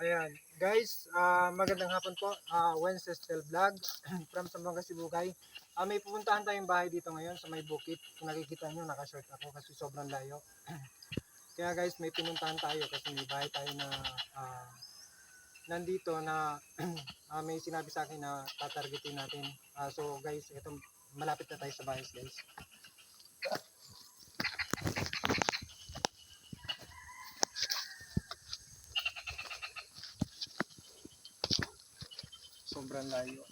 Ayan. Guys, ah, magandang hapon po. Uh, Wencestel Vlog from Sambuanga, Sibugay. Ah, may pupuntahan tayong bahay dito ngayon sa may bukit. Kung nakikita nyo, nakashort ako kasi sobrang layo. Kaya guys, may pinuntahan tayo kasi may bahay tayo na ah, nandito na ah, may sinabi sa akin na tatargetin natin. Ah, so guys, ito malapit na tayo sa bahay guys. Sobrang layo.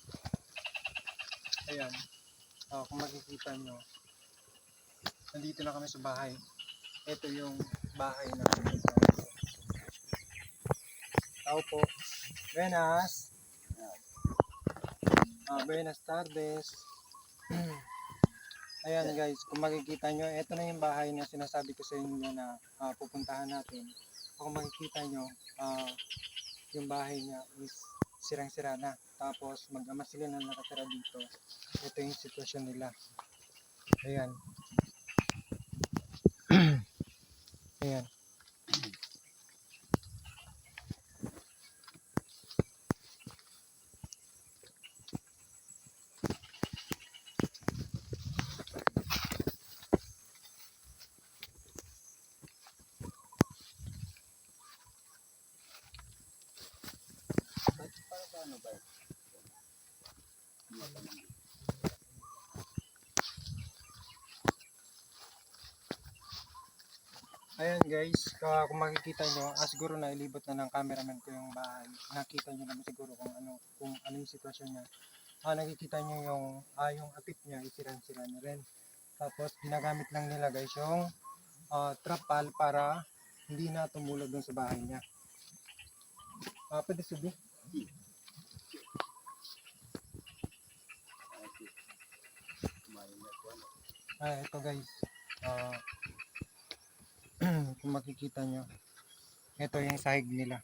Ayan. Ah, kung makikita nyo, nandito na kami sa bahay. Ito yung bahay namin. Tao po. Buenas. Ah, buenas tardes. Ayan guys, kung makikita nyo, ito na yung bahay na sinasabi ko sa inyo na ah, pupuntahan natin. Kung makikita nyo, ah, yung bahay niya is sirang-sira na. Tapos mag-ama sila na nakatira dito. Ito yung sitwasyon nila. Ayan. Ayan. Ayan guys, ah, kung makikita nyo, ah, siguro na ilibot na ng cameraman ko yung bahay. Nakita nyo naman siguro kung ano, kung ano yung sitwasyon niya. Ah, nakikita nyo yung, ah, yung atip niya, isiran-sira na rin. Tapos ginagamit lang nila guys yung ah, trapal para hindi na tumulog dun sa bahay niya. Ah, pwede subi? Ah, ito guys. Ah, kung makikita nyo, ito yung sahig nila.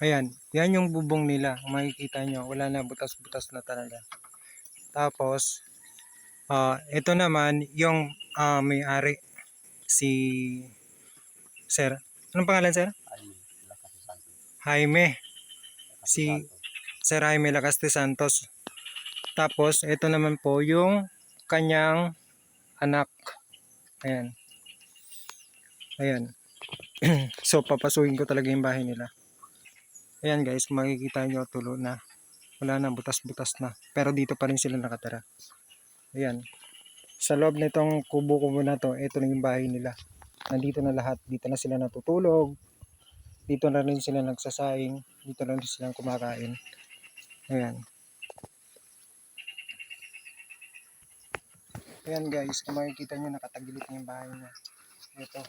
Ayan, yan yung bubong nila. Kung makikita nyo, wala na butas-butas na talaga. Tapos, ah ito naman, yung ah, may-ari, si Sir. Anong pangalan, Sir? Jaime. Si Sir Jaime Lacaste Santos. Tapos, ito naman po yung kanyang anak. Ayan. Ayan. so, papasukin ko talaga yung bahay nila. Ayan guys, makikita nyo, tulo na. Wala na, butas-butas na. Pero dito pa rin sila nakatira. Ayan. Sa loob nitong kubo-kubo na to, ito na yung bahay nila. Nandito na lahat. Dito na sila natutulog. Dito na rin sila nagsasaing. Dito na rin sila kumakain. Ayan. Ayan guys, kung makikita nyo, nakatagilip na yung bahay niya. Ito.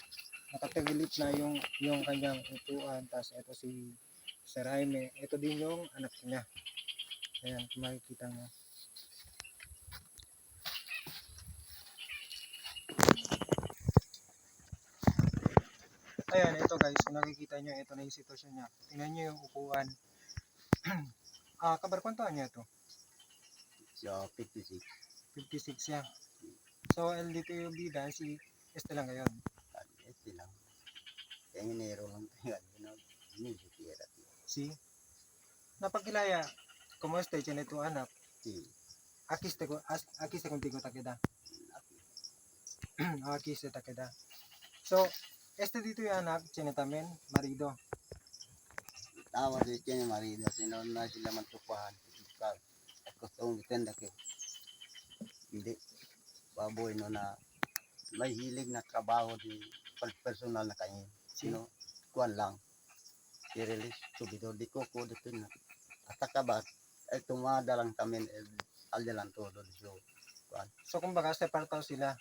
Nakatagilip na yung, yung kanyang upuan. Tapos ito si Sir. Ito din yung anak niya. Ayan, kung makikita nyo. Ayan, ito guys, kung nakikita nyo, ito na yung sitwasyon niya. Tingnan nyo yung upuan. ah, kabar, niya ito? So, 56. 56 yan. So, LDTO bida, si este lang ngayon. Este lang. Nginero lang tayo. Hindi si Tierra. Si, napagkilaya, kumusta siya nito anak? Si, Akiste ko, as, akiste kong tigo takeda. akiste takeda. So, este dito yung anak, chinitamin, marido. tawa sa ito niya marido. Sino na sila mantupahan. At kustong bitenda ko. Hindi. Baboy no na may hilig na trabaho di personal na kain. Sino? Kuan lang. Si release. Subito di ko ko dito na. At kabat. Ay tumada lang kami. Aldalan todo. So, kuan. So, kumbaga, separataw sila.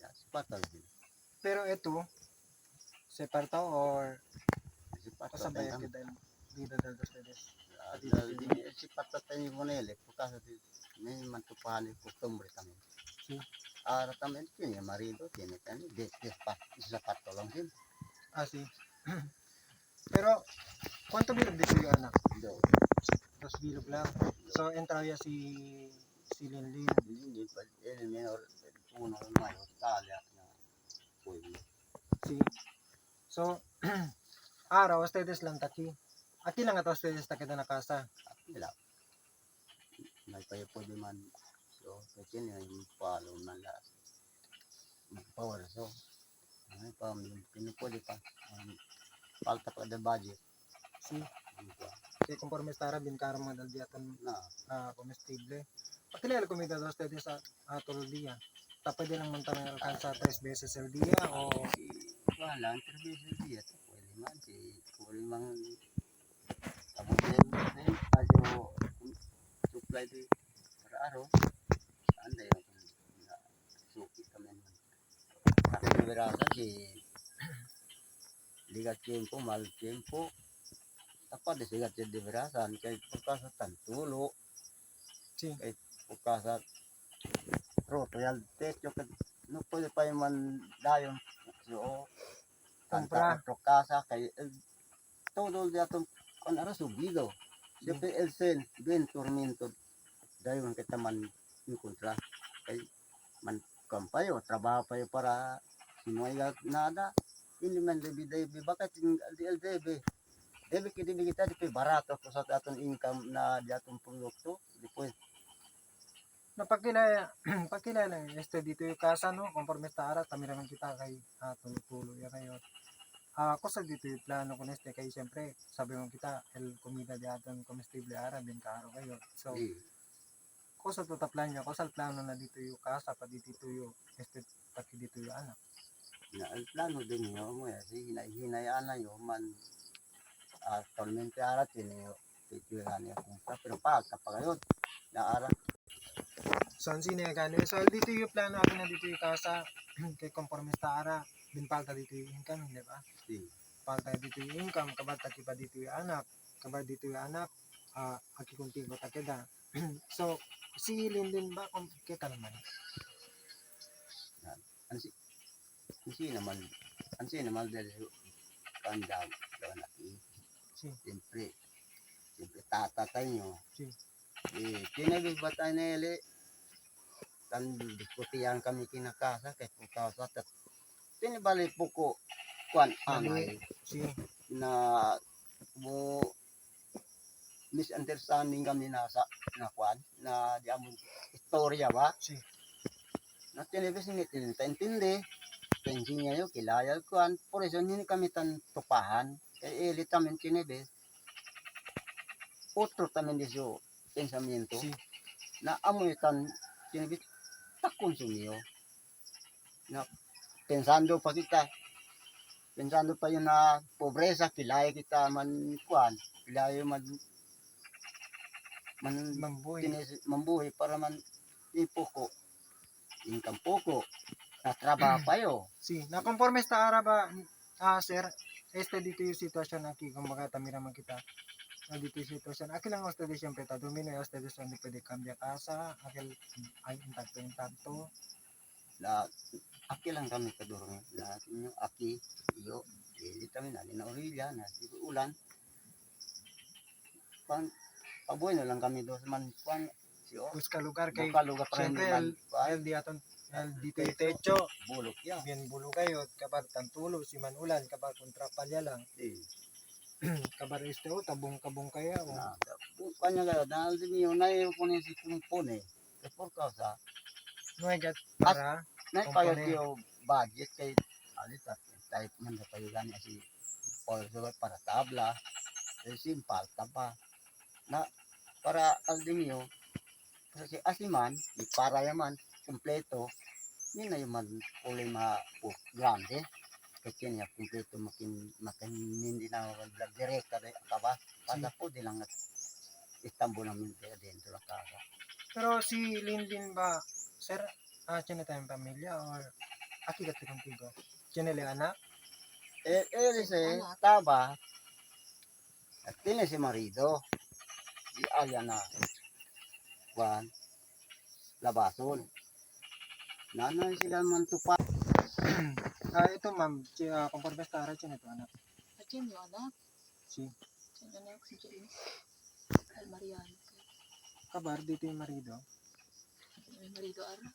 Yeah, sipatal din. Pero ito, separataw or Sipatal kasabay din. kita vida del dos pedes. Dahil di si patat tayo mo na ilik, kasi di may mantupahan yung costumbre kami. Si? Ara kami, tiene marido, tiene kami, de, de, pa, isa pato lang din. Ah, si. Pero, kwanto bilog dito yung anak? Do, Dos bilog lang. So, entraya si Si Linlin. Hindi pa el menor uno el mayor Italia na pueblo. Sí. So, araw, ustedes lang taki. Aquí lang ata ustedes taki na nakasa. Pa pwede man. So kasi niya yung follow man la. Power so. Ay pa pinupuli pa. Um, palta pa the budget. Si, Ano si conforme stara bin karam mga daldiatan na. uh, comestible. Pakilala comida de ustedes sa uh, todo el día. Ta pwede lang man tayo alcanza tres veces al día o si wala ang service dia pwede man si pwede man amo din din kasi supply di para araw anda yung na suki kami kasi berasa si ligat tiempo mal tiempo. Apa de sigat di berasan kay pagkasa tantulo. Si kay pagkasa roto yal techo kay no pwede pa yung man dayon tanta otro casa kay el, todo el día ton con ara subido. Siempre el sen bien tormento. Dayon kita man encontrar. Kay man kampayo trabaho pa yun para si no hay nada hindi man debi debi bakit yung el debe debe kiti kita di barato ko sa aton income na di aton produkto di pues napakilala pakilala este dito yung casa no conforme stara kami naman kita kay uh, tulo ya kayo. Ah, cosa dito yung plano ko neste kay siyempre sabi mo kita el comida de aton comestible ara bin karo kayo. So di cosa to plan niya cosa el plano na dito yung casa pa dito yung este pati dito yung anak. na el plano din niyo mo ya si hinay hinayaan na yo man actualmente ara tiene yo titulan niya kung sa pero pa kapag ngayon na ara So ang sinigano so dito yung plano akin na dito yung casa. Kay conforme stara bin palta dito yung income di ba? si palta dito yung income kabat taki pa dito yung anak. Kabat dito yung anak. Ah aki kuntigo takeda so si Linlin ba kung kita naman? Ansi ansi naman ansi naman dahil pandang daw na si. Siyempre siyempre tatatay nyo si. Eh tinabis ba tayo na ili diskutiyan kami kinakasa kay putasa tat tinibali po ko kwan anay si na mo misunderstanding kami na sa na kwan na di amon istorya ba? Si. Na tinibis ni tinintindi pensi niya yo kilaya kwan por eso hindi kami tan tupahan. Kay ili tamin tinibis otro tamin diso pensamiento. Si. Na amoy tan tinibis tak konsumiyo na pensando pa kita. Pensando pa yun na pobreza kilaya kita man kuan kilaya man man mamboy tinis, mambuhay para man ipoko income poko na trabaho pa yo. Si na conforme stara ba ah sir este dito yung sitwasyon aki kumbaga tamira man kita Sitwasyon aki lang ustedes siyempre ta domino yung ustedes hindi pwede cambia casa. Akil ay intacto intacto na aki lang kami kadurong na inyo aki iyo dili kami na na orilla na ulan. Pan paboy na lang kami dos man pan si o. Busca lugar kay bukal lugar para hindi man. el, di aton el dito yung techo. Bulok ya bien bulo kayo kabar tantulo si man ulan kabar kontra palya lang. Eh kabar este o tabong kabong kaya o na kanya kayo dahil di niyo na yung kunin si kumpone eh. Por causa no hay gat para na kayo tiyo budget kay alit at type man na kayo gani si for para tabla. Eh simpal tapa na para aldimio kasi asiman para yaman kompleto ni na yaman problema po grande kasi niya kompleto makin makin hindi na vlog direkta de akaba para po di lang at Istanbul namin kaya dentro la casa pero si Linlin ba sir ah tiene tayong pamilya or aki gat contigo tiene le anak? Eh, él dice, estaba, tiene ese marido, y Aliana, Juan, Labazol. Nanay sila man tupa. Ah ito ma'am si uh, conforme stara tiene to anak Ayan yung anak. si Yung anak si James. Ay, Mariano. kabar dito yung marido May marido ara.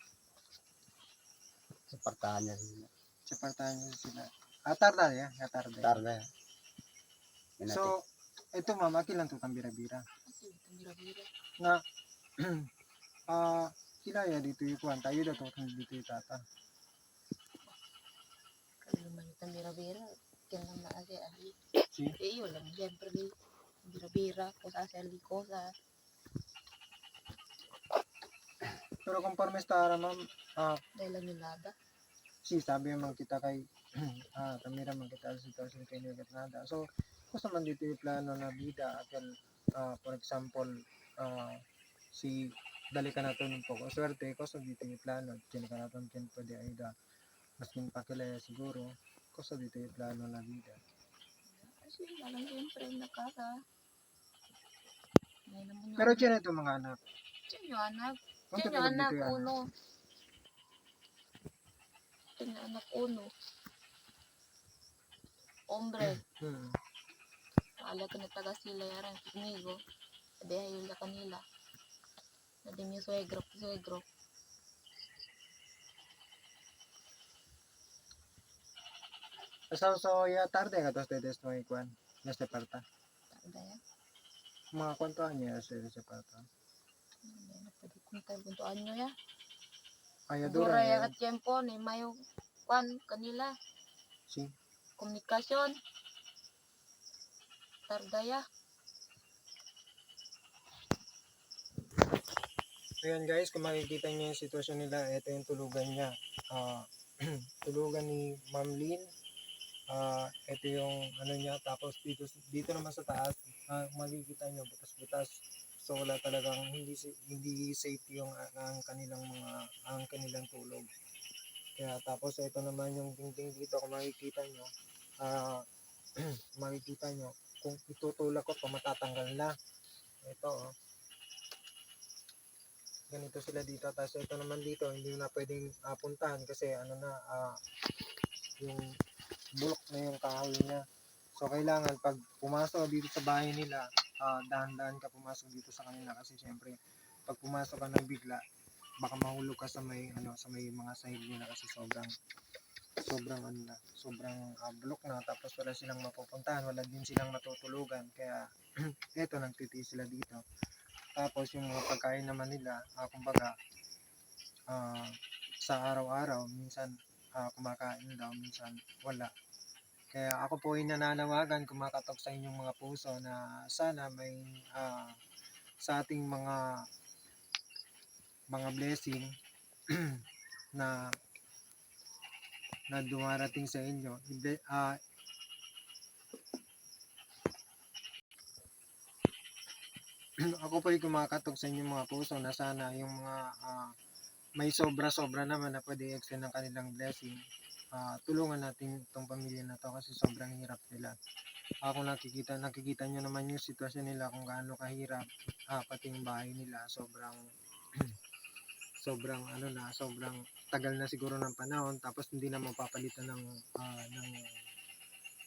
Sa partahan niya sila. Sa partahan sila. Ah, tarda ya, ya tarda. Tarda. So, ito ma'am, aki lang to bira-bira. Kasi itong bira-bira. Na, ah, kilaya dito yung kuhan. Tayo na to, dito yung tata. Itong bira-bira. Kaya lang na kasi? Eh, yun lang. Siyempre. Bira-bira. Kusa sa likosa. Pero conforme sa ara ma'am, ah, Dahil lang yung lada. si sabi man kita kay ah kamera man kita sa sitwasyon kay Nugat Nada. So, kung man dito yung plano na bida akan ah, for example ah, si dali ka natin po ko swerte ko sa dito yung plano kini ka natin kin pwede ayda maskin pakilaya siguro ko sa dito yung plano na bida Kasi walang siyempre nakasa. Ngayon naman yung pero dyan ito mga anak Diyan yung anak. Diyan yung anak yung uno. Diyan yung anak uno. Hombre. hmm. Ka na taga sila yaran conmigo. Sabi ayun la kanila. Sabi mi suegro, suegro. So so ya tarde ka tos tetes mo ikuan na sa parta Tarda ya. mga kwantuhan niya sa sa parta Hindi na pwede kung tayo kuntuan nyo ya. ayo Dura dura ya at tiyempo ni mayo kwan kanila. si Komunikasyon. Tarda ya. Ayan guys, kung makikita niyo yung sitwasyon nila, ito yung tulugan niya. Ah, tulugan ni Ma'am Lynn. Ah, ito yung ano niya, tapos dito dito naman sa taas, ah, makikita niyo butas-butas. So wala talagang hindi hindi safe yung ang kanilang mga ang kanilang tulog. Kaya tapos ito naman yung dingding dito kung makikita niyo, ah makikita niyo kung itutulak ko pa matatanggal na. Ito oh ganito sila dito tapos ito naman dito hindi na pwedeng ah, puntahan kasi ano na ah, yung bulok na yung kahoy niya. So kailangan pag pumasok dito sa bahay nila ah, dahan-dahan ka pumasok dito sa kanila kasi syempre pag pumasok ka ng bigla baka mahulog ka sa may ano sa may mga sahig nila kasi sobrang sobrang ano na sobrang ah, bulok na. Tapos wala silang mapupuntahan wala din silang matutulugan. Kaya eto nagtitiis sila dito. Tapos yung mga pagkain naman nila, ah, kumbaga, ah, sa araw-araw, minsan ah, kumakain daw, minsan wala. Kaya ako po ay nananawagan, kumakatok sa inyong mga puso na sana may ah, sa ating mga mga blessing na na dumarating sa inyo. Ah, ako po ay kumakatok sa inyong mga puso na sana yung mga ah, may sobra-sobra naman na pwede extend ng kanilang blessing. Ah, tulungan natin itong pamilya na to kasi sobrang hirap nila. Ako nakikita, nakikita nyo naman yung sitwasyon nila kung gaano kahirap ah, pati yung bahay nila. Sobrang sobrang ano na, sobrang tagal na siguro ng panahon tapos hindi na mapapalitan ng ah, ng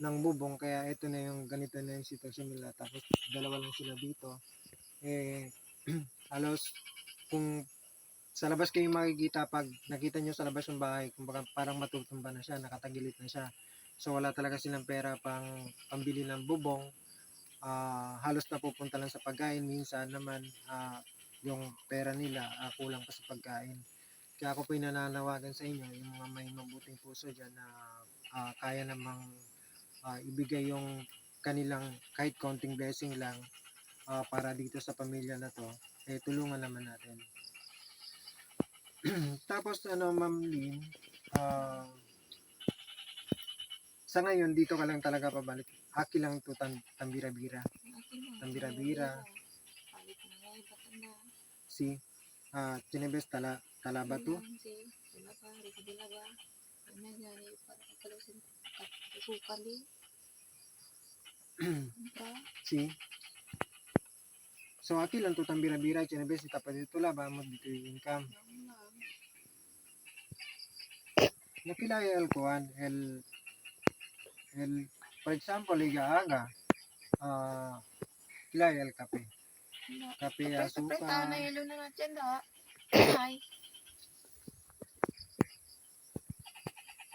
ng bubong. Kaya ito na yung ganito na yung sitwasyon nila. Tapos dalawa lang sila dito. Eh halos kung sa labas kayo makikita pag nakita nyo sa labas ng bahay kumbaga parang matutumba na siya nakatagilid na siya. So wala talaga silang pera pang pambili ng bubong. Ah, halos napupunta lang sa pagkain. Minsan naman ah, yung pera nila ah, kulang pa sa pagkain. Kaya ako po nananawagan sa inyo yung mga may mabuting puso dyan na ah, kaya namang ah, ibigay yung kanilang kahit konting blessing lang ah, para dito sa pamilya na to, eh tulungan naman natin. Tapos ano, Ma'am Lynn, ah, sa ngayon dito ka lang talaga pabalik. Aki lang to tam, tambira-bira. Tambira-bira. Si ah Chinebes tala talaba to. Si, So aki lang to tambira-bira Chinebes itapat dito laba mo dito yung income. nakila el kuan el el for example iga aga ah uh, kila el kape no. kape asuka pre tao na yelo na natin da ay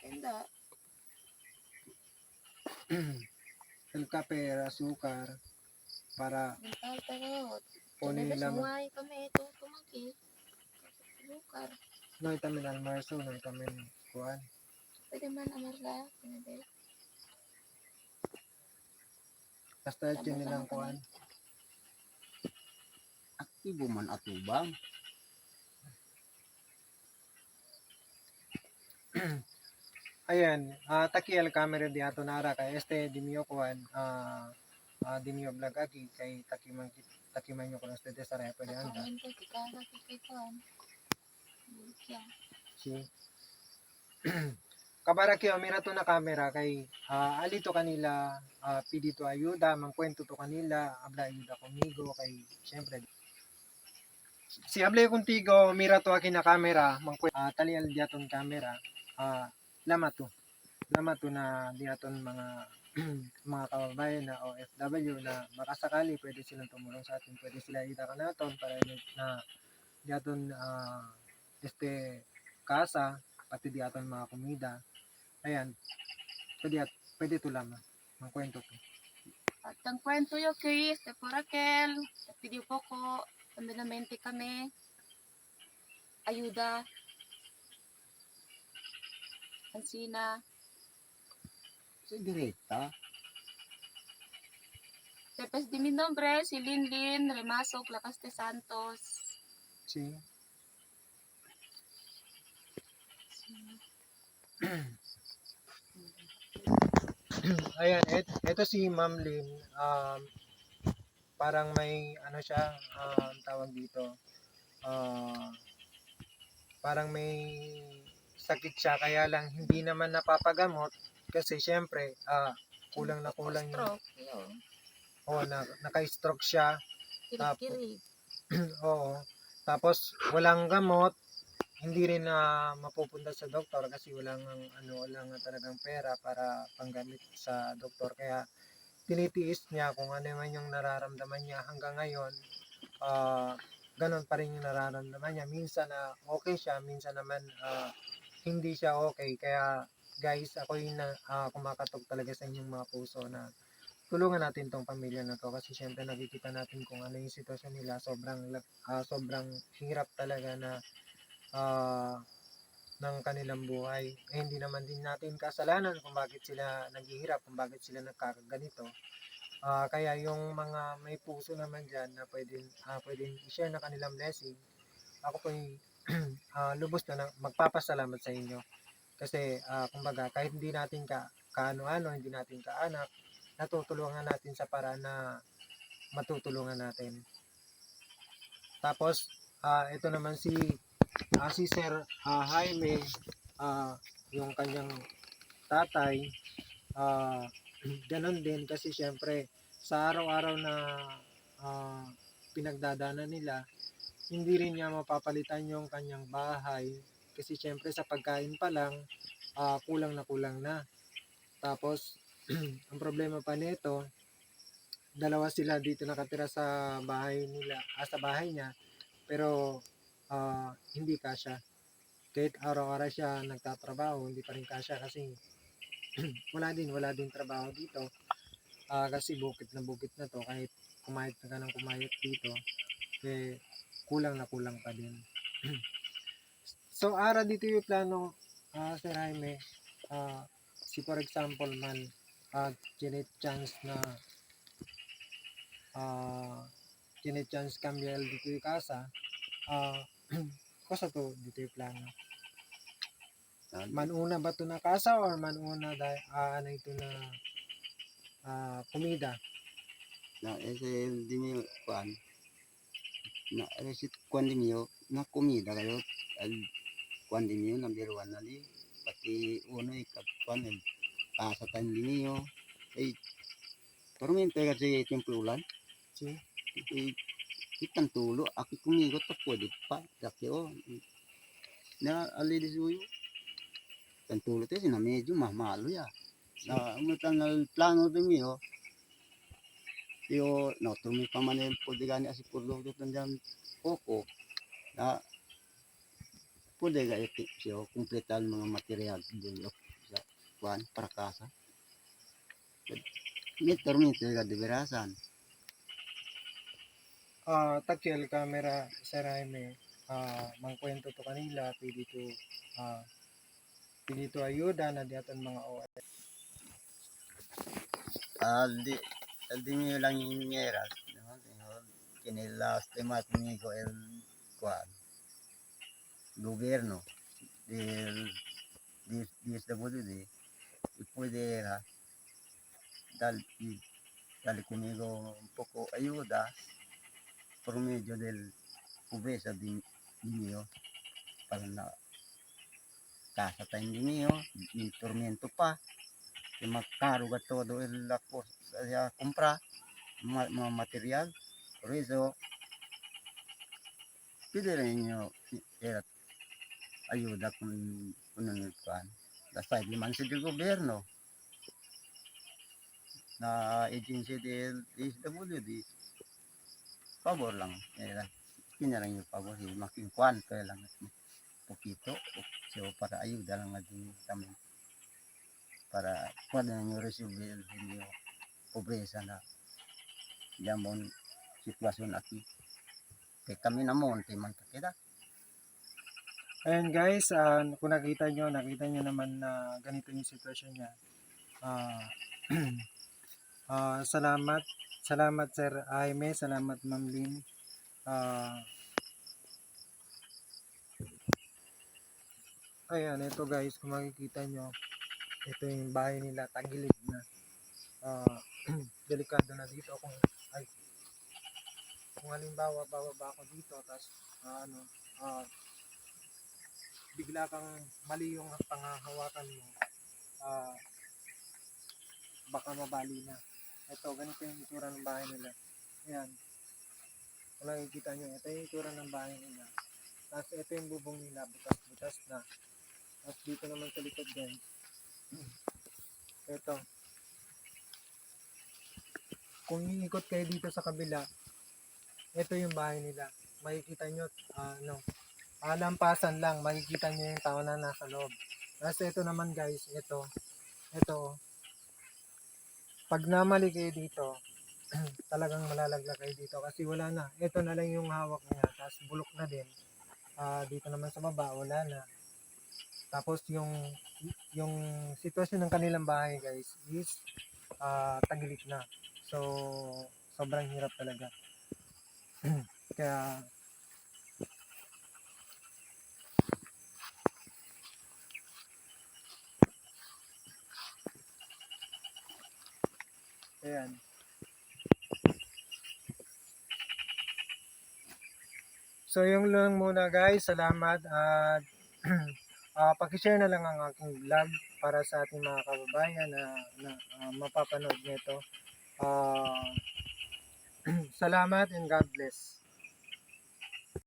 enda el kape azúcar para poner la no y también almuerzo no y también kuan. Pwede man amarla. Pwede. Basta yun nilang kuan. Aktibo man atubang. Ayan, ah taki el camera di ato nara kay este dimio kuan ah ah, dimio vlog aki kay taki man taki man yo kuno este sa repo di anda. Si Kabara kyo mira to na camera kay ah, alito kanila ah, pidi to ayuda mangkwento to kanila abla ayuda komigo kay syempre. Si able kuntigo mira to aki na camera mangkwento ah, talial diaton camera ah, lama to. Lama to na diaton mga mga kababayan na OFW na makasakali pwede silang tumulong sa atin pwede sila ita ka naton para na diaton ah, este kasa pati diaton mga komida ayan. Pwede at pwede to lamang magkwento to At ang kwento yo Chris, te po Raquel, te pidiw po ko, pambinamente kami, ayuda, ansina, Sa direta. Tepes di mi nombre, si Linlin Remaso Lacaste Santos. si ayan et, eto si Ma'am Lynn um, parang may ano siya um, tawag dito ah, parang may sakit siya kaya lang hindi naman napapagamot kasi syempre ah, kulang na kulang yung Stroke, yun. oh, na, naka-stroke siya Kirig-kirig. Oo. Tapos walang gamot, hindi rin na mapupunta sa doktor kasi walang ano, walang talagang pera para panggamit sa doktor. Kaya tinitiis niya kung ano man yung nararamdaman niya hanggang ngayon. ah ganun pa rin yung nararamdaman niya. Minsan na okay siya, minsan naman ah, hindi siya okay. Kaya guys, ako yung na, ah, kumakatok talaga sa inyong mga puso na tulungan natin tong pamilya na to kasi syempre nakikita natin kung ano yung sitwasyon nila sobrang ah, sobrang hirap talaga na ah, ng kanilang buhay. Eh, hindi naman din natin kasalanan kung bakit sila naghihirap kung bakit sila nagkakaganito. Ah, kaya yung mga may puso naman dyan na pwedeng, ah, pwedeng i-share na kanilang blessing ako po ah, lubos na lang magpapasalamat sa inyo. Kasi ah, kumbaga kahit hindi natin ka kaano-ano hindi natin kaanak natutulungan natin sa paraan na matutulungan natin. Tapos, ah ito naman si ah, si Sir ah, Jaime, ah, yung kanyang tatay, ah ganon din kasi syempre sa araw-araw na ah, pinagdadaanan nila, hindi rin niya mapapalitan yung kanyang bahay kasi syempre sa pagkain pa lang, ah, kulang na kulang na. Tapos, ang problema pa nito, dalawa sila dito nakatira sa bahay nila, ah, sa bahay niya, pero ah, hindi kasya. Kahit araw-araw siya nagtatrabaho, hindi pa rin kasya kasi wala din, wala din trabaho dito. Ah, kasi bukit na bukit na to, kahit kumayat na ka ng kumayat dito, eh, kulang na kulang pa din. so, ara dito yung plano, ah, Sir Jaime, ah, si for example man, uh, chance na uh, chance dito yung kasa ah kosa to dito yung plano. Ah, manuna ba to na kasa or manuna dahil ah ano ito na ah kumida? Na ese di mi kuan na ese kuan di mio na comida kayo. Al kuan di mio number one na di pati uno ikat kuan el kasa tan di mio ay tormento kasi timplulan si ay itan tulo. Aki kumigo ta pwede pa. Kasi o na ali di suyo tan tulo te na medyo mahmalo ya. Na umutan al plano di mio yo no tumi pa man el pwede gani asi purlo to tandiyan koko na pwede ga iti siyo kumpletan mga material din yo. Kuan para kasa. Meter meter ka diberasan. Ah, takyal camera Sir Jaime. Ah, mangkwento to kanila pili to ah pili to ayuda na diaton mga OFW. Aldi aldi mi lang inyeras. No? Kini last time at mi ko el kuan. Gobyerno del dis DSWD y pudiera dar darle conmigo un poco ayuda por medio del pobreza di, di mio para na casa tayo di mio y tormento pa que magkaruga todo el la cosa a comprar ma, ma- material. Por eso pidere niyo era ayuda con con el plan. Las five man sa gobyerno na agency del DSWD pabor lang era kanya lang yung pabor yung making kwan kaya lang poquito so para ayuda lang natin kami para pueda nyo resolver el yung pobreza na jamon sitwasyon aquí kay kami na monte man kakita Ayan guys, ah, kung nakita nyo, nakita nyo naman na ganito yung sitwasyon niya. Ah, ah, salamat, salamat Sir Jaime, salamat Ma'am Lynn. Ah, ayan, ito guys, kung makikita nyo, ito yung bahay nila, tagilid na. Ah, delikado na dito kung, ay, kung halimbawa, bababa ako dito, tapos, ah, ano, ah, bigla kang mali yung pangahawakan mo, ah, baka mabali na. Ito, ganito yung itsura ng bahay nila. Ayan. Kung nakikita nyo, ito yung itsura ng bahay nila. Tapos ito yung bubong nila, butas-butas na. Tapos dito naman sa likod din. Ito. Kung iikot kayo dito sa kabila, ito yung bahay nila. Makikita nyo, ah, ano, alampasan lang, makikita nyo yung tao na nasa loob. Tapos ito naman guys, ito, ito, pag namali kayo dito, talagang malalaglag kayo dito kasi wala na. Ito na lang yung hawak niya, tapos bulok na din. Ah, dito naman sa baba, wala na. Tapos yung yung sitwasyon ng kanilang bahay guys is ah, tagilid na. So, sobrang hirap talaga. Kaya Ayan. So yung lang muna guys, salamat at uh, pakishare na lang ang aking vlog para sa ating mga kababayan na, na ah, mapapanood nito. Ah, salamat and God bless.